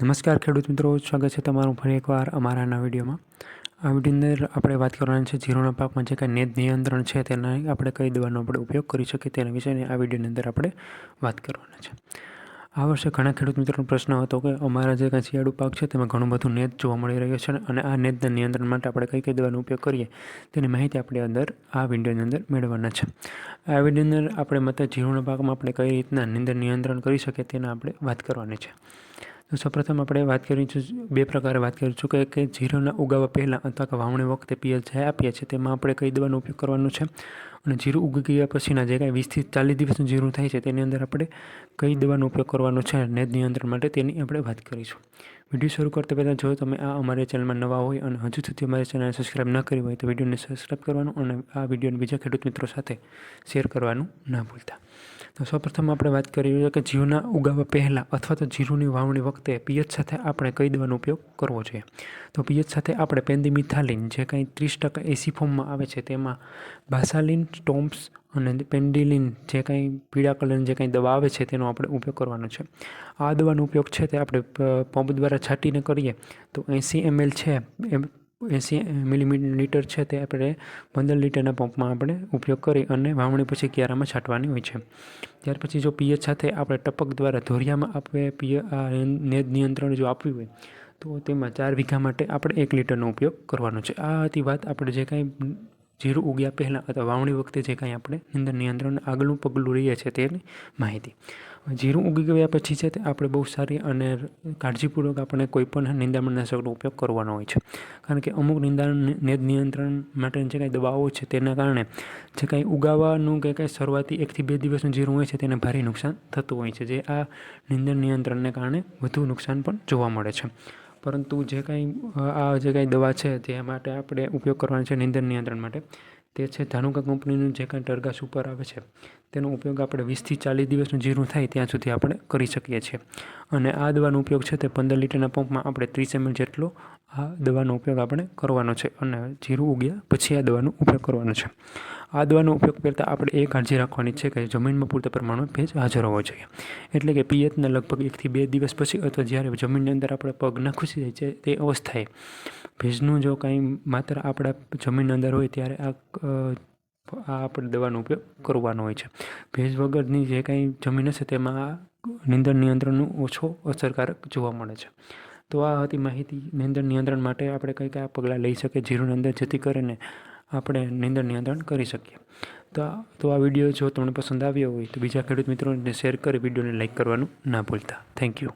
નમસ્કાર ખેડૂત મિત્રો, સ્વાગત છે તમારું ફરી એકવાર અમારા નવા વિડીયોમાં. આ વિડીયોની અંદર આપણે વાત કરવાની છે જીરોના પાકમાં જે કાંઈ નેદ નિયંત્રણ છે તેના આપણે કઈ દવાનો આપણે ઉપયોગ કરી શકીએ તેના વિશેની આ વિડીયોની અંદર આપણે વાત કરવાના છે. આ વર્ષે ઘણા ખેડૂત મિત્રોનો પ્રશ્ન હતો કે અમારા જે કાંઈ શિયાળુ પાક છે તેમાં ઘણું બધું નેદ જોવા મળી રહ્યો છે અને આ નેદના નિયંત્રણ માટે આપણે કઈ કઈ દવાનો ઉપયોગ કરીએ તેની માહિતી આપણે અંદર આ વિડીયોની અંદર મેળવવાના છે. આ વિડીયોની અંદર આપણે મત જીરુના પાકમાં આપણે કઈ રીતના નિંદર નિયંત્રણ કરી શકીએ તેના આપણે વાત કરવાની છે. તો સૌપ્રથમ આપણે વાત કરી છે બે પ્રકારે વાત કરી છું કે કે જીરુના ઉગાવવા પહેલાં અથવા કે વાવણી વખતે પિયત જે આપીએ છીએ, તેમાં આપણે કઈ દવાનો ઉપયોગ કરવાનો છે? અને જીરું ઉગી ગયા પછીના જે કાંઈ વીસથી ચાલીસ દિવસનું જીરું થાય છે, તેની અંદર આપણે કઈ દવાનો ઉપયોગ કરવાનો છે નેદ નિયંત્રણ માટે તેની આપણે વાત કરીશું. વીડિયો શરૂ કરતા પહેલાં જો તમે આ અમારી ચેનલમાં નવા હોય અને હજુ સુધી અમારી ચેનલને સબસ્ક્રાઈબ ન કરી હોય તો વિડીયોને સબસ્ક્રાઈબ કરવાનું અને આ વિડીયોને બીજા ખેડૂત મિત્રો સાથે શેર કરવાનું ના ભૂલતા. તો સૌપ્રથમ આપણે વાત કરીએ કે જીરુના ઉગાવવા પહેલાં અથવા તો જીરુની વાવણી વખતે પિયત સાથે આપણે કઈ દવાનો ઉપયોગ કરવો જોઈએ? તો પિયત સાથે આપણે પેન્ડિમિથાલિન જે કંઈ ત્રીસ ટકા એસી ફોર્મમાં આવે છે તેમાં બાસાલિન સ્ટોમ્પ્સ અને પેન્ડિલિન જે કંઈ પીળા કલરની જે કંઈ દવા આવે છે તેનો આપણે ઉપયોગ કરવાનો છે. આ દવાનો ઉપયોગ છે તે આપણે પંપ દ્વારા છાંટીને કરીએ, તો એંસી એમએલ છે, એમ, એંસી મિલીમીટર છે તે આપણે પંદર લીટરના પંપમાં આપણે ઉપયોગ કરી અને વાવણી પછી ક્યારામાં છાંટવાની હોય છે. ત્યાર પછી જો પીએચ સાથે આપણે ટપક દ્વારા ધોરિયામાં આપણે પીએ, આ નેદ નિયંત્રણ જો આપ્યું હોય, તો તેમાં ચાર વીઘા માટે આપણે એક લીટરનો ઉપયોગ કરવાનો છે. આ હતી વાત આપણે જે કાંઈ જીરું ઉગ્યા પહેલાં અથવા વાવણી વખતે જે કાંઈ આપણે નિંદર નિયંત્રણ આગળનું પગલું લઈએ છીએ તેની માહિતી. જીરું ઉગી ગયા પછી છે તે આપણે બહુ સારી અને કાળજીપૂર્વક આપણે કોઈપણ નિંદામણ નાશકનો ઉપયોગ કરવાનો હોય છે. કારણ કે અમુક નિંદાણ નેદ નિયંત્રણ માટે જે કાંઈ દવાઓ છે તેના કારણે જે કાંઈ ઉગાવાનું કે કાંઈ શરૂઆતી એકથી બે દિવસનું જીરું હોય છે તેને ભારે નુકસાન થતું હોય છે, જે આ નિંદણ નિયંત્રણને કારણે વધુ નુકસાન પણ જોવા મળે છે. પરંતુ જે કાંઈ, આ જે કાંઈ દવા છે તે માટે આપણે ઉપયોગ કરવાનો છે નિંદણ નિયંત્રણ માટે. તે છે ધાનુકા કંપનીનું જે કાંઈ ટરગા સુપર આવે છે, તેનો ઉપયોગ આપણે વીસથી ચાલીસ દિવસનું જીરું થાય ત્યાં સુધી આપણે કરી શકીએ છીએ. અને આ દવાનો ઉપયોગ છે તે પંદર લીટરના પંપમાં આપણે ત્રીસ એમએલ જેટલો આ દવાનો ઉપયોગ આપણે કરવાનો છે અને જીરું ઉગ્યા પછી આ દવાનો ઉપયોગ કરવાનો છે. આ દવાનો ઉપયોગ કરતાં આપણે એ કાળજી રાખવાની છે કે જમીનમાં પૂરતા પ્રમાણમાં ભેજ હાજર હોવો જોઈએ. એટલે કે પિયતને લગભગ એકથી બે દિવસ પછી અથવા જ્યારે જમીનની અંદર આપણે પગ નાખી જાય છે તે અવસ્થાએ ભેજનું જો કાંઈ માત્ર આપણા જમીનની અંદર હોય ત્યારે આ આ આપણે દવાનો ઉપયોગ કરવાનો હોય છે. ભેજ વગરની જે કાંઈ જમીન હશે તેમાં નિંદણ નિયંત્રણનું ઓછો અસરકારક જોવા મળે છે. તો આ હતી માહિતી નિંદણ નિયંત્રણ માટે આપણે કઈ કયા પગલાં લઈ શકીએ જીરુની અંદર, જેથી કરીને આપણે નિંદણ નિયંત્રણ કરી શકીએ. તો તો આ વીડિયો જો તમને પસંદ આવ્યો હોય તો બીજા ખેડૂત મિત્રોને શેર કરી વિડીયોને લાઇક કરવાનું ના ભૂલતા. Thank you